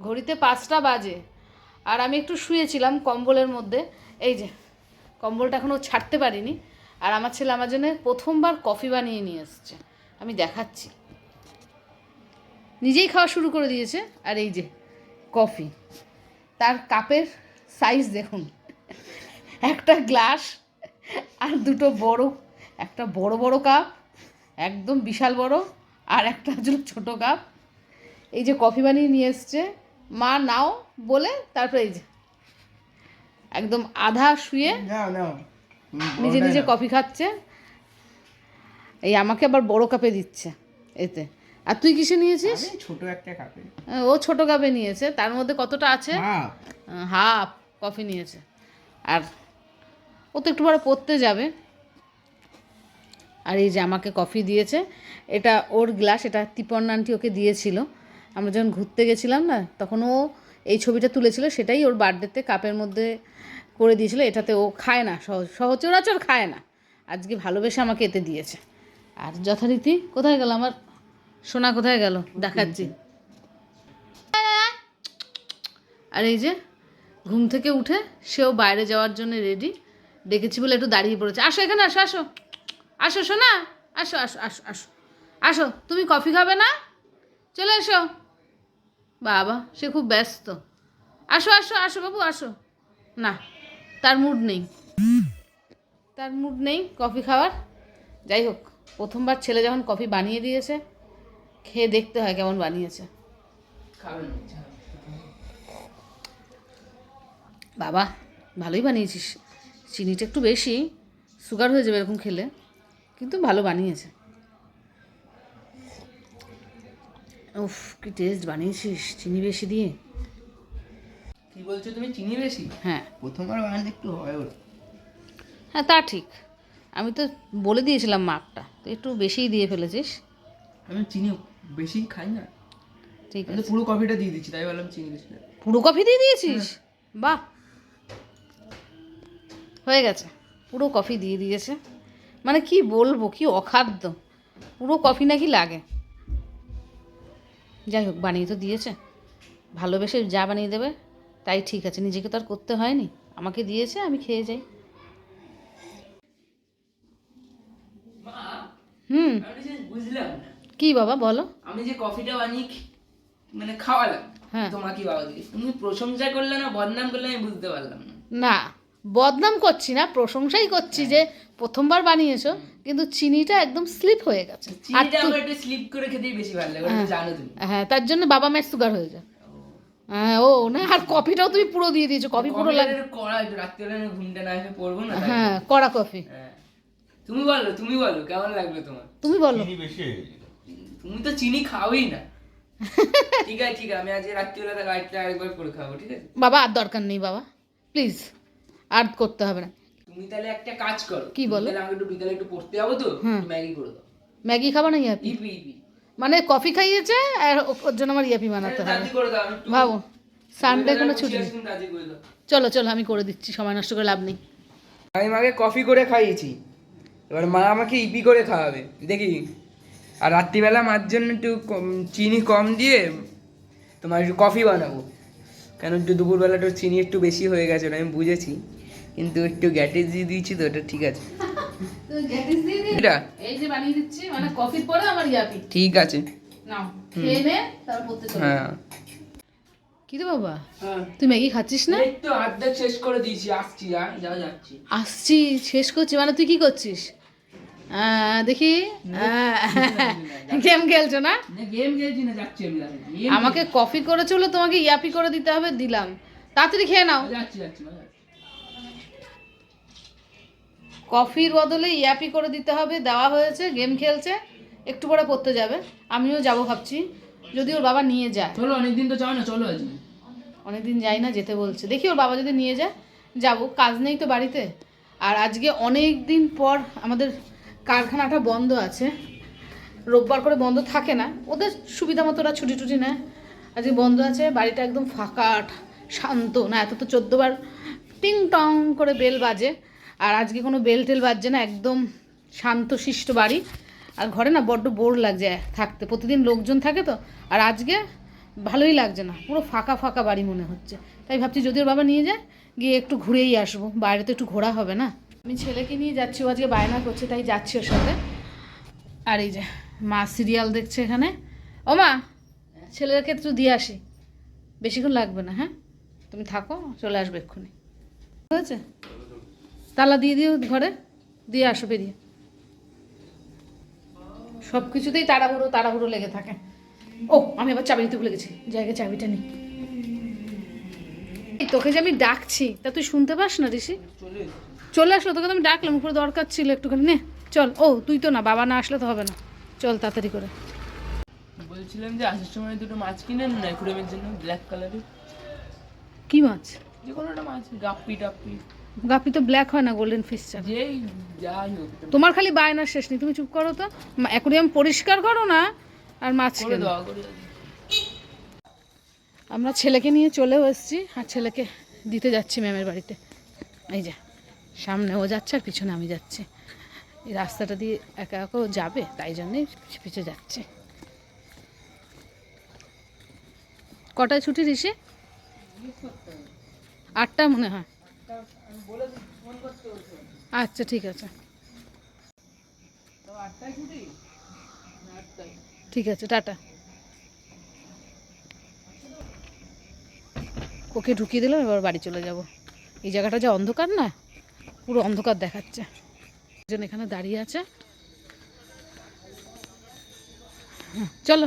ঘড়িতে পাঁচটা বাজে। আর আমি একটু শুয়েছিলাম কম্বলের মধ্যে। এই যে, কম্বলটা এখনও ছাড়তে পারিনি। আর আমার ছেলে আমার জন্য প্রথমবার কফি বানিয়ে নিয়ে এসছে। আমি দেখাচ্ছি। নিজেই খাওয়া শুরু করে দিয়েছে। আর এই যে, কফি। তার কাপের সাইজ দেখুন। একটা গ্লাস আর দুটো বড়, একটা বড় বড় কাপ, একদম বিশাল বড়, আর একটা হচ্ছিল ছোটো কাপ। এই যে, কফি বানিয়ে নিয়ে এসছে। মা নাও বলে তারপরে এই যে। একদম আধা শুয়ে নিজে নিজে কফি খাচ্ছে। এই আমাকে আবার বড় কাপে দিচ্ছে এতে। আর তুই কিসে নিয়েছিস? ছোট একটা কাপে। ও ছোট কাপে নিয়েছে। তার মধ্যে কতটা আছে? হ্যাঁ হাফ কফি নিয়েছে। আর ও তো একটু পরে পড়তে যাবে। আর এই যে আমাকে কফি দিয়েছে। এটা ওর গ্লাস এটা তিপন্ন আন্টি ওকে দিয়েছিল। আমরা যখন ঘুরতে গেছিলাম না, তখন ও এই ছবিটা তুলেছিল, সেটাই ওর বার্থডেতে কাপের মধ্যে করে দিয়েছিল। এটাতে ও খায় না সহচরাচর খায় না। আজকে ভালোবেসে আমাকে এতে দিয়েছে। আর যথারীতি, কোথায় গেল আমার? সোনা কোথায় গেল? দেখাচ্ছি। আর এই যে, ঘুম থেকে উঠে সেও বাইরে যাওয়ার জন্য রেডি ডেকেছি বলে একটু দাঁড়িয়ে পড়েছে। আসো এখানে, আসো আসো। আসো শোনা আসো আসো আসো আসো। আসো, তুমি কফি খাবে না? চলে এসো। বাবা, সে খুব ব্যস্ত। আসো আসো আসো বাবু, আসো। না, তার মুড নেই। তার মুড নেই কফি খাওয়ার। যাই হোক, প্রথমবার ছেলে যখন কফি বানিয়ে দিয়েছে, খেয়ে দেখতে হয় কেমন বানিয়েছে। বাবা, ভালোই বানিয়েছিস। চিনিটা একটু বেশি সুগার হয়ে যাবে এরকম খেলে। কিন্তু ভালো বানিয়েছে। উফ কি টেস্ট বানিয়েছিস চিনি বেশি দিয়ে? কি বলছো তুমি চিনি বেশি? হ্যাঁ। প্রথমবার বানাতে একটু হয় ওর হ্যাঁ তা ঠিক। আমি তো বলে দিয়েছিলাম মাপটা তো একটু বেশিই দিয়ে ফেলেছিস। আমি চিনি বেশি খাই না। ঠিক আছে। পুরো কফিটা দিয়ে দিচ্ছি তাই বললাম চিনি বেশি পুরো কফি দিয়ে দিয়েছিস? বাহ। হয়ে গেছে। পুরো কফি দিয়ে দিয়েছে। মানে কি বলব কি অখাদ্য। পুরো কফি নাকি লাগে। যাই হোক বানিয়ে তো দিয়েছে। ভালোবেসে যা বানিয়ে দেবে তাই ঠিক আছে। নিজেকে তো আর করতে হয়নি। আমাকে দিয়েছে আমি খেয়ে যাই। হুম। বুঝলাম কি বাবা বলো। আমি যে কফিটা বানিয়ে মানে খাওয়ালাম হ্যাঁ। তোমাকে বাবা দিয়ে তুমি প্রশংসা করলে না বদনাম করলে আমি বুঝতে পারলাম না। না বদনাম করছি না প্রশংসাই করছি যে প্রথমবার বানিয়েছো কিন্তু চিনিটা একদম স্লিপ হয়ে গেছে। চিনিটা তু- একটু স্লিপ করে খেতেই বেশি ভালো লাগে ওটা জানো তুমি। হ্যাঁ তার জন্য বাবা মায়ের সুগার হয়ে যায়। হ্যাঁ ও না আর কফিটাও তুমি পুরো দিয়ে দিয়েছ কফি পুরো লাগে কড়া রাত্রিবেলা ঘুমটা না এসে পড়ব না হ্যাঁ কড়া কফি হ্যাঁ। তুমি বলো তুমি বলো কেমন লাগবে তোমার? তুমি বলো। চিনি বেশি হয়ে গেছে। তুমি তো চিনি খাওই না। ঠিক আছে ঠিক আছে আমি আজ রাত্রিবেলা আরেকবার করে খাব ঠিক আছে? বাবা আর দরকার নেই বাবা প্লিজ আর করতে হবে না। তুমি তাহলে একটা কাজ করো। কি বলো? আমাকে একটু বিকালে একটু পড়তে যাব তো। ম্যাগি করে দাও। ম্যাগি খাবা না ইয়াপি মানে কফি খাইয়েছে আর ওর জন্য আমার ইয়াপি বানাতে হবে। তাড়াতাড়ি করে দাও আমি একটু ভাবো সানডে কোনো ছুটি নেই। চলো চলো আমি করে দিচ্ছি সময় নষ্ট করে লাভ নেই। আমি মাকে কফি করে খাইয়েছি। এবার মা আমাকে ইপি করে খাওয়াবে দেখি। আর রাত্রিবেলা মার জন্য একটু কম- চিনি কম দিয়ে তোমার একটু কফি বানাবো। কেন একটু দুপুরবেলা একটু চিনি একটু বেশি হয়ে গেছে আমি বুঝেছি। কিন্তু একটু গ্যাটেজ দিয়ে দিয়েছি তো ওটা ঠিক আছে। এটা? এই যে বানিয়ে দিচ্ছি মানে ঠিক আছে। নাও খেয়ে নে তারপর পড়তে চলো। হ্যাঁ। কি রে বাবা? হ্যাঁ। তুই ম্যাগি খাচ্ছিস না? এই অর্ধেক শেষ করে দিয়েছি আসছি যাচ্ছি। আসছি শেষ করছি মানে তুই কি করছিস? আহ, দেখি। গেম খেলছো না? গেম খেলছি না যাচ্ছি আমি যাচ্ছি। Game আমাকে কফি করে চলো তোমাকে ইয়াপি করে দিতে হবে দিলাম। তাড়াতাড়ি খেয়ে নাও। যাচ্ছি যাচ্ছি মা, যাচ্ছি। কফির বদলে ইয়াপি করে দিতে হবে দেওয়া হয়েছে গেম খেলছে একটু পরে পড়তে যাবে। আমিও যাব ভাবছি যদি ওর বাবা নিয়ে যায়। চলো অনেকদিন তো যাও না চলো আজ। অনেকদিন যাই না যেতে বলছে। দেখি ওর বাবা যদি নিয়ে যায় যাব। কাজ নেই তো বাড়িতে। আর আজকে অনেক দিন পর আমাদের কারখানাটা বন্ধ আছে। রোববার করে বন্ধ থাকে না। ওদের সুবিধা মতো ওরা ছুটি টুটি নেয়। আজকে বন্ধ আছে বাড়িটা একদম ফাঁকা শান্ত। না এত তো চোদ্দোবার টিং টং করে বেল বাজে। আর আজকে কোনো বেল টেল বাজছে না, একদম শান্ত শিষ্ট বাড়ি। আর ঘরে না বড্ড বোর লাগছে থাকতে, প্রতিদিন লোকজন থাকে তো, আর আজকে ভালোই লাগছে না, পুরো ফাঁকা ফাঁকা বাড়ি মনে হচ্ছে। তাই ভাবছি যদি ওর বাবা নিয়ে যায়, গিয়ে একটু ঘুরেই আসব, বাইরে তো একটু ঘোরা হবে না। আমি ছেলেকে নিয়ে যাচ্ছি, ও আজকে বায়না করছে, তাই যাচ্ছি ওর সাথে। আর এই যে, মা সিরিয়াল দেখছে এখানে। ও মা, ছেলেকে একটু দিয়ে আসি। বেশিক্ষণ লাগবে না হ্যাঁ? তুমি থাকো, চলে আসবে এক্ষুনি। হয়েছে? তালা দিয়ে দিও ঘরে দিয়ে আসো বেরিয়ে। সব কিছুতেই তাড়াহুড়ো তাড়াহুড়ো লেগে থাকে। ও আমি আবার চাবি নিতে ভুলে গেছি। জায়গায় চাবিটা নেই। এই তোকে যে আমি ডাকছি তা তুই শুনতে পাস না ঋষি? চলে চলে আসলো তোকে তো আমি ডাকলাম উপরে দরকার ছিল একটুখানি। নে চল। ও তুই তো না বাবা না আসলে তো হবে না। চল তাড়াতাড়ি করে। বলছিলাম যে আসার সময় দুটো মাছ কিনেন না কুড়েমের জন্য ব্ল্যাক কালারের কি মাছ? যে কোনো একটা মাছ গাপ্পি টাপ্পি গাপি তো ব্ল্যাক হয় না গোল্ডেন ফিশ চাল যেই যাই হোক তোমার খালি বায়নার শেষ নেই তুমি চুপ করো তো। অ্যাকুরিয়াম পরিষ্কার করো না আর মাছ আমরা ছেলেকে নিয়ে চলেও এসেছি আর ছেলেকে দিতে যাচ্ছি ম্যামের বাড়িতে। এই যে সামনে ও যাচ্ছে আর পিছনে আমি যাচ্ছি। এই রাস্তাটা দিয়ে একা একা যাবে তাই জন্যই পিছু পিছু যাচ্ছে। কটায় ছুটি ঋষি? আটটা মনে হয়। আচ্ছা ঠিক আছে। ঠিক আছে টাটা। ওকে ঢুকিয়ে দিলাম এবার বাড়ি চলে যাব। এই জায়গাটা যা অন্ধকার না পুরো অন্ধকার দেখাচ্ছে। একজন এখানে দাঁড়িয়ে আছে। চলো।